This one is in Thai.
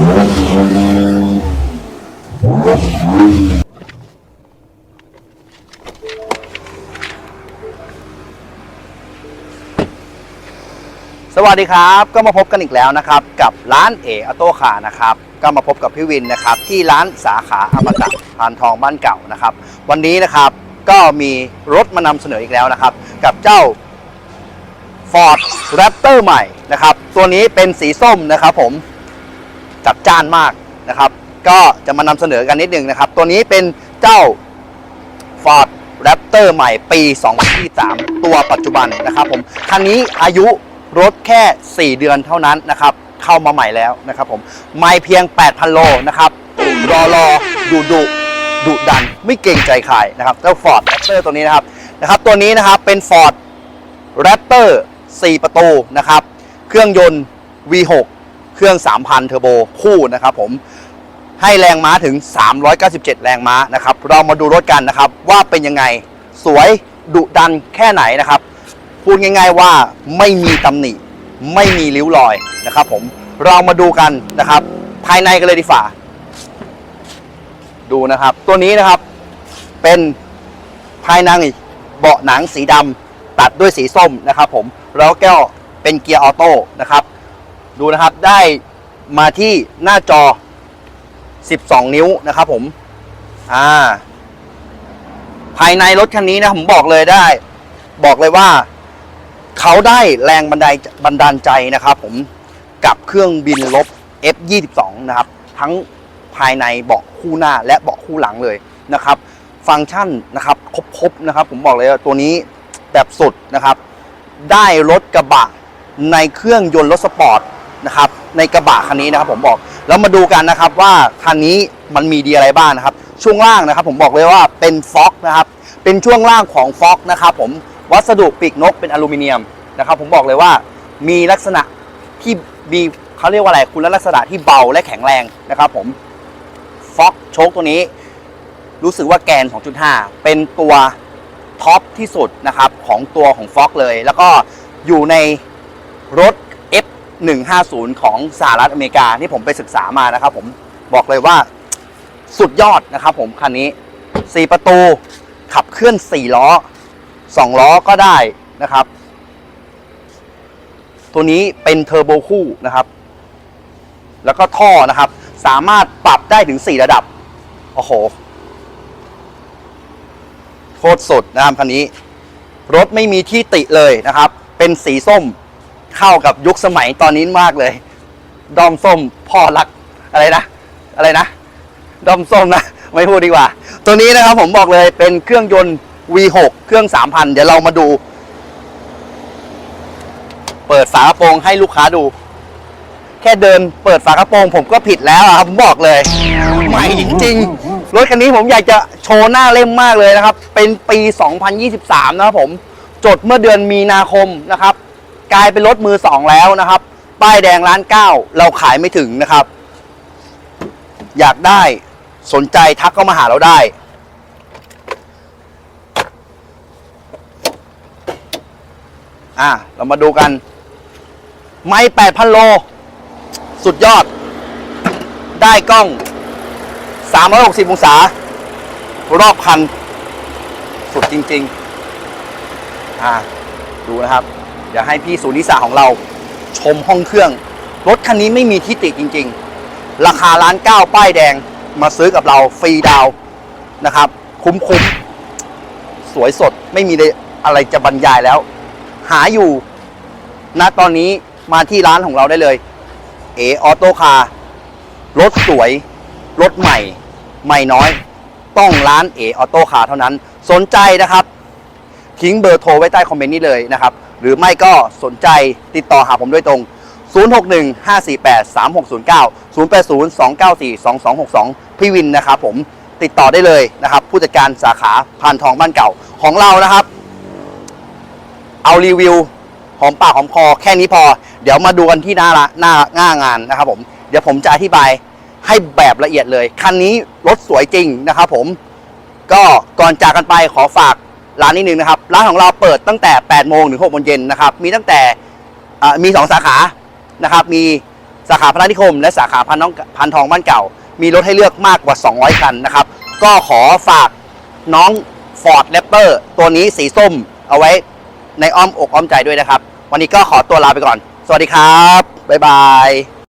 สวัสดีครับ ก็มาพบกันอีกแล้วนะครับ กับร้านเออโต้คานะครับ ก็มาพบกับพี่วินนะครับ ที่ร้านสาขาอมตะพานทองบ้านเก่านะครับ วันนี้นะครับก็มีรถมานำเสนออีกแล้วนะครับ กับเจ้า Ford Raptor ใหม่นะครับ ตัวนี้เป็นสีส้มนะครับผม จัดจ้านมากนะครับ ก็จะมานำเสนอกันนิดหนึ่งนะครับ ตัวนี้เป็นเจ้า Ford Raptor ใหม่ปี 2023 ตัวปัจจุบันนะครับผมคันนี้อายุรถแค่ 4 เดือนเท่านั้นนะครับ เข้ามาใหม่แล้วนะครับผมไม่เพียง 8,000 โลนะครับรอรอดุดุดุดันไม่เกรงใจใครนะครับเจ้า Ford Raptor ตัวนี้นะครับนะครับ ตัวนี้นะครับเป็น Ford Raptor 4 ประตูนะครับ เครื่องยนต์ V6 เครื่อง 3,000 เทอร์โบคู่นะครับผมให้แรงม้าถึง 397 แรงม้านะครับ เรามาดูรถกันนะครับ ว่าเป็นยังไงสวยดุดันแค่ไหนนะครับ พูดง่ายๆว่าไม่มีตำหนิ ไม่มีริ้วรอยนะครับผมเรามาดูกันนะครับ ภายในกันเลยดีฝ่า ดูนะครับ ตัวนี้นะครับเป็นภายในเบาะหนังสีดำตัดด้วยสีส้มนะครับผมแล้วก็เป็นเกียร์ออโต้นะครับ ดูนะครับได้มาที่หน้าจอ 12 นิ้วนะครับผม อ่า ภายในรถคันนี้นะผมบอกเลยได้ บอกเลยว่า เขาได้แรงบันไดบันดาลใจนะครับผมกับเครื่องบินลบ F22 นะครับ ทั้งภายในเบาะคู่หน้าและเบาะคู่หลังเลยนะครับ ฟังก์ชันนะครับ ครบๆนะครับ ผมบอกเลยว่าตัวนี้แบบสุดนะครับ ได้รถกระบะในเครื่องยนต์รถสปอร์ต นะครับในกระบะคันนี้นะครับผมบอกแล้วมาดูกันนะครับว่าคันนี้มันมีดีอะไรบ้างนะครับ ช่วงล่างนะครับ ผมบอกเลยว่าเป็นฟ็อกนะครับเป็นช่วงล่างของฟ็อกนะครับผมวัสดุปีกนกเป็นอลูมิเนียมนะครับ ผมบอกเลยว่ามีลักษณะที่มีเขาเรียกว่าอะไรคุณลักษณะที่เบาและแข็งแรงนะครับ ผมฟ็อกโชคตัวนี้ รู้สึกว่าแกน 2.5 เป็นตัวท็อปที่สุดนะครับของตัวของฟ็อกเลย แล้วก็อยู่ในรถ 150 ของสหรัฐอเมริกาที่ผมไปศึกษามานะครับ ผมบอกเลยว่าสุดยอดนะครับ ผมคันนี้ 4 ประตูขับเคลื่อน 4 ล้อ 2 ล้อก็ได้นะครับ ตัวนี้เป็นเทอร์โบคู่นะครับ แล้วก็ท่อนะครับ สามารถปรับได้ถึง 4 ระดับ โอ้โห โคตรสุดนะครับคันนี้ รถไม่มีที่ติเลยนะครับ เป็นสีส้ม เข้ากับยุคสมัยตอนนี้มากเลย ดอมส้มพ่อรักอะไรนะ อะไรนะ ดอมส้มนะ ไม่พูดดีกว่า ตัวนี้นะครับผมบอกเลยเป็นเครื่องยนต์ V6 เครื่อง 3,000 เดี๋ยวเรามาดู เปิดฝากระโปรงให้ลูกค้าดู แค่เดินเปิดฝากระโปรง ผมก็ผิดแล้วครับผมบอกเลยใหม่จริงๆรถคันนี้ผมอยากจะโชว์หน้าเล่มมากเลยนะครับ เป็นปี 2023 นะครับผม จดเมื่อเดือนมีนาคมนะครับ กลายเป็นรถมือสองแล้วนะครับ ป้ายแดงร้านเก้าเราขายไม่ถึงนะครับ อยากได้สนใจทักเข้ามาหาเราได้ อะเรามาดูกัน ไม่8,000 โล สุดยอด ได้กล้อง 360 องศา รอบคัน สุดจริง ๆ อ่าดูนะครับ เดี๋ยวให้พี่สุนิสาของเราชมห้องเครื่อง รถคันนี้ไม่มีที่ติจริง ๆ ราคาล้านเก้าป้ายแดงมาซื้อกับเราฟรีดาวนะครับ คุ้มๆ สวยสดไม่มีอะไรจะบรรยายแล้ว หาอยู่ณตอนนี้มาที่ร้านของเราได้เลย เอออโต้คาร์รถสวย รถใหม่ ใหม่น้อย ต้องร้านเอออโต้คาร์เท่านั้น สนใจนะครับ ทิ้งเบอร์โทรไว้ใต้คอมเมนต์นี้เลยนะครับ หรือไม่ก็สนใจติดต่อหาผมโดยตรง 061 548 3609 080 294 2262 พี่วินนะครับผมติดต่อได้เลยนะครับ ผู้จัดการสาขาพานทองบ้านเก่าของเรานะครับ เอารีวิวหอมปากหอมคอแค่นี้พอ เดี๋ยวมาดูกันที่หน้าละหน้าหน้างานนะครับผมเดี๋ยวผมจะอธิบายให้แบบละเอียดเลย คันนี้รถสวยจริงนะครับผมก็ก่อนจากกันไปขอฝาก ร้านนิดนึงนะครับ ร้านของเราเปิดตั้งแต่ 8 โมงถึง6โมงเย็นนะครับ มีตั้งแต่มี 2 สาขานะครับ มีสาขาพระนิคม และสาขาพันน้องพันทองบ้านเก่า มีรถให้เลือกมากกว่า 200 คันนะครับ ก็ขอฝากน้อง Ford Raptor ตัวนี้สีส้มเอาไว้ในอ้อมอกอ้อมใจด้วยนะครับ วันนี้ก็ขอตัวลาไปก่อน สวัสดีครับ บ๊ายบาย